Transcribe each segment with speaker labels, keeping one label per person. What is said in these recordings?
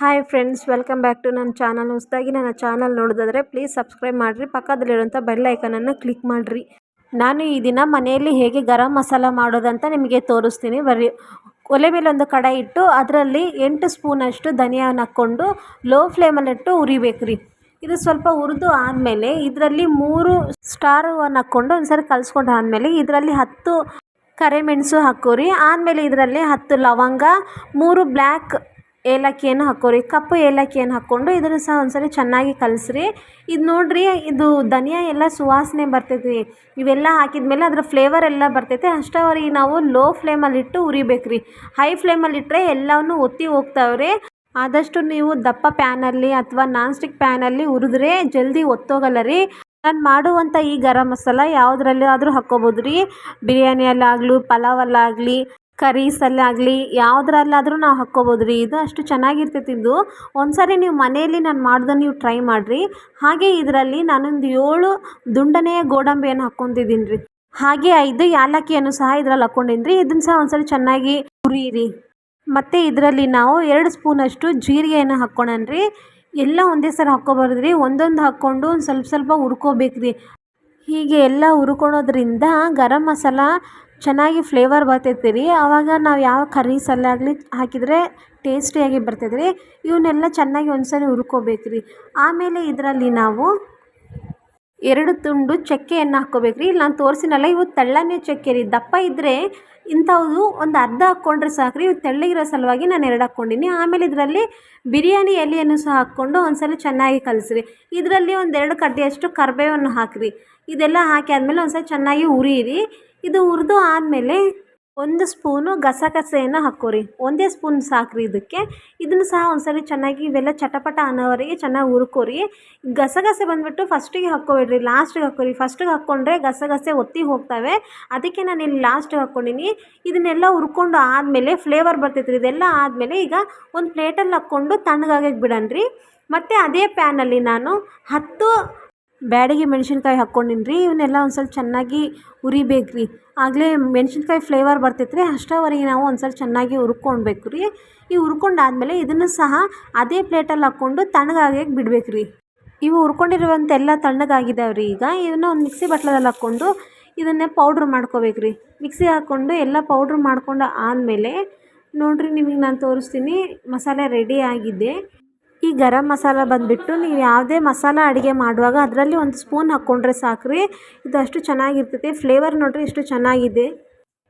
Speaker 1: Hi friends welcome back to ನನ್ನ channel ಹೊಸದಾಗಿ ನನ್ನ ಚಾನಲ್ ನೋಡೋದಾದರೆ ಪ್ಲೀಸ್ ಸಬ್ಸ್ಕ್ರೈಬ್ ಮಾಡಿರಿ. ಪಕ್ಕದಲ್ಲಿರುವಂಥ ಬೆಲ್ ಐಕನನ್ನು ಕ್ಲಿಕ್ ಮಾಡಿರಿ. ನಾನು ಈ ದಿನ ಮನೆಯಲ್ಲಿ ಹೇಗೆ ಗರಂ ಮಸಾಲ ಮಾಡೋದಂತ ನಿಮಗೆ ತೋರಿಸ್ತೀನಿ. ಬರ್ರಿ ಒಲೆ ಮೇಲೆ ಒಂದು ಕಡಾಯಿ ಇಟ್ಟು ಅದರಲ್ಲಿ ಎಂಟು ಸ್ಪೂನಷ್ಟು ಧನಿಯಾನ ಹಾಕ್ಕೊಂಡು ಲೋ ಫ್ಲೇಮಲ್ಲಿಟ್ಟು ಉರಿಬೇಕು ರೀ ಇದು ಸ್ವಲ್ಪ ಹುರಿದು ಆದಮೇಲೆ ಇದರಲ್ಲಿ ಮೂರು ಸ್ಟಾರವನ್ನು ಹಾಕ್ಕೊಂಡು ಒಂದ್ಸರಿ ಕಲಿಸ್ಕೊಂಡು ಆದಮೇಲೆ ಇದರಲ್ಲಿ ಹತ್ತು ಕರಿಮೆಣಸು ಹಾಕೋರಿ. ಆದಮೇಲೆ ಇದರಲ್ಲಿ ಹತ್ತು ಲವಂಗ, ಮೂರು ಬ್ಲ್ಯಾಕ್ ಏಲಕ್ಕಿಯನ್ನು ಹಾಕೋರಿ. ಕಪ್ಪು ಏಲಕ್ಕಿಯನ್ನು ಹಾಕ್ಕೊಂಡು ಇದನ್ನು ಸಹ ಒಂದ್ಸರಿ ಚೆನ್ನಾಗಿ ಕಲಸ್ರಿ. ಇದು ನೋಡಿರಿ, ಇದು ಧನಿಯಾ ಎಲ್ಲ ಸುವಾಸನೆ ಬರ್ತೈತಿ. ಇವೆಲ್ಲ ಹಾಕಿದ್ಮೇಲೆ ಅದರ ಫ್ಲೇವರ್ ಎಲ್ಲ ಬರ್ತೈತೆ. ಅಷ್ಟವರೆಗೆ ನಾವು ಲೋ ಫ್ಲೇಮಲ್ಲಿಟ್ಟು ಉರಿಬೇಕು ರೀ ಹೈ ಫ್ಲೇಮಲ್ಲಿಟ್ಟರೆ ಎಲ್ಲವನ್ನು ಒತ್ತಿ ಹೋಗ್ತಾವ್ರಿ. ಆದಷ್ಟು ನೀವು ದಪ್ಪ ಪ್ಯಾನಲ್ಲಿ ಅಥವಾ ನಾನ್ ಸ್ಟಿಕ್ ಪ್ಯಾನಲ್ಲಿ ಹುರಿದ್ರೆ ಜಲ್ದಿ ಒತ್ತೋಗಲ್ಲ ರೀ. ನಾನು ಮಾಡುವಂಥ ಈ ಗರಂ ಮಸಾಲ ಯಾವುದ್ರಲ್ಲಿ ಆದರೂ ಹಾಕ್ಕೋಬೋದು ರೀ ಬಿರಿಯಾನಿಯಲ್ಲಾಗಲಿ, ಪಲಾವಲ್ಲಾಗಲಿ ಕರೀಸಲ್ಲಾಗಲಿ, ಯಾವುದ್ರಲ್ಲಾದರೂ ನಾವು ಹಾಕ್ಕೋಬೋದು ರೀ ಇದು ಅಷ್ಟು ಚೆನ್ನಾಗಿರ್ತೈತಿ ಇದು. ಒಂದ್ಸರಿ ನೀವು ಮನೆಯಲ್ಲಿ ನಾನು ಮಾಡ್ದನ್ನು ನೀವು ಟ್ರೈ ಮಾಡಿರಿ. ಹಾಗೆ ಇದರಲ್ಲಿ ನಾನೊಂದು ಏಳು ದುಂಡನೆಯ ಗೋಡಂಬಿಯನ್ನು ಹಾಕ್ಕೊತಿದ್ದೀನಿ ರೀ ಹಾಗೆ ಐದು ಯಾಲಕ್ಕಿಯನ್ನು ಸಹ ಇದರಲ್ಲಿ ಹಾಕ್ಕೊಂಡಿನಿ ರೀ ಇದನ್ನು ಸಹ ಒಂದ್ಸರಿ ಚೆನ್ನಾಗಿ ಹುರಿಯಿರಿ ಮತ್ತು ಇದರಲ್ಲಿ ನಾವು ಎರಡು ಸ್ಪೂನಷ್ಟು ಜೀರಿಗೆಯನ್ನು ಹಾಕ್ಕೊಳ್ಳೋಣ ರೀ ಎಲ್ಲ ಒಂದೇ ಸರಿ ಹಾಕ್ಕೋಬಾರ್ದು ರೀ ಒಂದೊಂದು ಹಾಕ್ಕೊಂಡು ಒಂದು ಸ್ವಲ್ಪ ಸ್ವಲ್ಪ ಹುರ್ಕೋಬೇಕು ರೀ ಹೀಗೆ ಎಲ್ಲ ಹುರ್ಕೊಳೋದ್ರಿಂದ ಗರಂ ಮಸಾಲ ಚೆನ್ನಾಗಿ ಫ್ಲೇವರ್ ಬರ್ತೈತೆ ರೀ ಆವಾಗ ನಾವು ಯಾವ ಕರ್ರೀಸಲ್ಲಾಗಲಿ ಹಾಕಿದರೆ ಟೇಸ್ಟಿಯಾಗಿ ಬರ್ತೈತೆ ರೀ ಇವನ್ನೆಲ್ಲ ಚೆನ್ನಾಗಿ ಒಂದ್ಸರಿ ಹುರ್ಕೋಬೇಕು ರೀ ಆಮೇಲೆ ಇದರಲ್ಲಿ ನಾವು ಎರಡು ತುಂಡು ಚಕ್ಕೆಯನ್ನು ಹಾಕ್ಕೋಬೇಕು ರೀ ನಾನು ತೋರಿಸಿನಲ್ಲ, ಇವು ತೆಳ್ಳನೆ ಚಕ್ಕೆ ರೀ ದಪ್ಪ ಇದ್ದರೆ ಇಂಥವು ಒಂದು ಅರ್ಧ ಹಾಕ್ಕೊಂಡ್ರೆ ಸಾಕು ರೀ ಇವು ತೆಳ್ಳಗಿರೋ ಸಲುವಾಗಿ ನಾನು ಎರಡು ಹಾಕ್ಕೊಂಡಿನಿ. ಆಮೇಲೆ ಇದರಲ್ಲಿ ಬಿರಿಯಾನಿ ಎಲೆಯನ್ನು ಸಹ ಹಾಕ್ಕೊಂಡು ಒಂದ್ಸಲ ಚೆನ್ನಾಗಿ ಕಲಸ್ರಿ. ಇದರಲ್ಲಿ ಒಂದೆರಡು ಕಡ್ಡಿಯಷ್ಟು ಕರಿಬೇವನ್ನು ಹಾಕಿರಿ. ಇದೆಲ್ಲ ಹಾಕಿ ಆದಮೇಲೆ ಒಂದ್ಸಲ ಚೆನ್ನಾಗಿ ಹುರಿಯಿರಿ. ಇದು ಹುರಿದು ಆದಮೇಲೆ ಒಂದು ಸ್ಪೂನು ಗಸಗಸೆಯನ್ನು ಹಾಕ್ಕೋರಿ. ಒಂದೇ ಸ್ಪೂನ್ ಸಾಕ್ರಿ ಇದಕ್ಕೆ. ಇದನ್ನು ಸಹ ಒಂದ್ಸರಿ ಚೆನ್ನಾಗಿ ಇವೆಲ್ಲ ಚಟಪಟ ಅನ್ನೋವರೆಗೆ ಚೆನ್ನಾಗಿ ಹುರ್ಕೋರಿ. ಗಸಗಸೆ ಬಂದುಬಿಟ್ಟು ಫಸ್ಟಿಗೆ ಹಾಕ್ಕೋಬೇಡ್ರಿ, ಲಾಸ್ಟಿಗೆ ಹಾಕ್ಕೋರಿ. ಫಸ್ಟಿಗೆ ಹಾಕ್ಕೊಂಡ್ರೆ ಗಸಗಸೆ ಒತ್ತಿ ಹೋಗ್ತವೆ. ಅದಕ್ಕೆ ನಾನು ಇಲ್ಲಿ ಲಾಸ್ಟಿಗೆ ಹಾಕ್ಕೊಂಡಿನಿ. ಇದನ್ನೆಲ್ಲ ಹುರ್ಕೊಂಡು ಆದಮೇಲೆ ಫ್ಲೇವರ್ ಬರ್ತೈತೆ ರೀ ಇದೆಲ್ಲ ಆದಮೇಲೆ ಈಗ ಒಂದು ಪ್ಲೇಟಲ್ಲಿ ಹಾಕ್ಕೊಂಡು ತಣ್ಣಗಾಗಕ್ಕೆ ಬಿಡೋಣ್ರಿ ಮತ್ತು ಅದೇ ಪ್ಯಾನಲ್ಲಿ ನಾನು ಹತ್ತು ಬ್ಯಾಡಗಿ ಮೆಣ್ಸಿನ್ಕಾಯಿ ಹಾಕ್ಕೊಂಡಿನ್ರಿ, ಇವನ್ನೆಲ್ಲ ಒಂದು ಸ್ವಲ್ಪ ಚೆನ್ನಾಗಿ ಹುರಿಬೇಕು ರೀ ಆಗಲೇ ಮೆಣ್ಸಿನ್ಕಾಯಿ ಫ್ಲೇವರ್ ಬರ್ತೈತೆ ರೀ ಅಷ್ಟರವರೆಗೆ ನಾವು ಒಂದು ಸ್ವಲ್ಪ ಚೆನ್ನಾಗಿ ಹುರ್ಕೊಳ್ಬೇಕು ರೀ ಈ ಹುರ್ಕೊಂಡಾದ್ಮೇಲೆ ಇದನ್ನು ಸಹ ಅದೇ ಪ್ಲೇಟಲ್ಲಿ ಹಾಕ್ಕೊಂಡು ತಣ್ಣಗಾಗಕ್ಕೆ ಬಿಡ್ಬೇಕು ರೀ ಇವು ಹುರ್ಕೊಂಡಿರುವಂಥ ಎಲ್ಲ ತಣ್ಣಗಾಗಿದ್ದಾವೆ ರೀ ಈಗ, ಇದನ್ನು ಒಂದು ಮಿಕ್ಸಿ ಬಟ್ಲದಲ್ಲಿ ಹಾಕ್ಕೊಂಡು ಇದನ್ನೇ ಪೌಡ್ರ್ ಮಾಡ್ಕೋಬೇಕು ರೀ ಮಿಕ್ಸಿಗೆ ಹಾಕ್ಕೊಂಡು ಎಲ್ಲ ಪೌಡ್ರ್ ಮಾಡ್ಕೊಂಡು ಆದಮೇಲೆ ನೋಡಿರಿ ನಿಮಗೆ ನಾನು ತೋರಿಸ್ತೀನಿ, ಮಸಾಲೆ ರೆಡಿ ಆಗಿದೆ. ಈ ಗರಂ ಮಸಾಲ ಬಂದುಬಿಟ್ಟು ನೀವು ಯಾವುದೇ ಮಸಾಲ ಅಡುಗೆ ಮಾಡುವಾಗ ಅದರಲ್ಲಿ ಒಂದು ಸ್ಪೂನ್ ಹಾಕ್ಕೊಂಡ್ರೆ ಸಾಕು ರೀ ಇದು ಅಷ್ಟು ಚೆನ್ನಾಗಿರ್ತೈತಿ ಫ್ಲೇವರ್ ನೋಡಿರಿ ಎಷ್ಟು ಚೆನ್ನಾಗಿದೆ.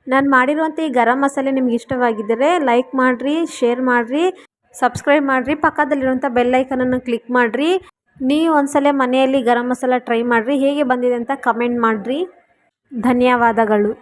Speaker 1: ನಾನು ಮಾಡಿರುವಂಥ ಈ ಗರಂ ಮಸಾಲೆ ನಿಮ್ಗೆ ಇಷ್ಟವಾಗಿದ್ದರೆ ಲೈಕ್ ಮಾಡಿರಿ ಶೇರ್ ಮಾಡಿರಿ ಸಬ್ಸ್ಕ್ರೈಬ್ ಮಾಡಿರಿ, ಪಕ್ಕದಲ್ಲಿರುವಂಥ ಬೆಲ್ ಐಕನನ್ನು ಕ್ಲಿಕ್ ಮಾಡಿರಿ. ನೀವು ಒಂದ್ಸಲ ಮನೆಯಲ್ಲಿ ಗರಂ ಮಸಾಲ ಟ್ರೈ ಮಾಡಿರಿ. ಹೇಗೆ ಬಂದಿದೆ ಅಂತ ಕಮೆಂಟ್ ಮಾಡಿರಿ. ಧನ್ಯವಾದಗಳು.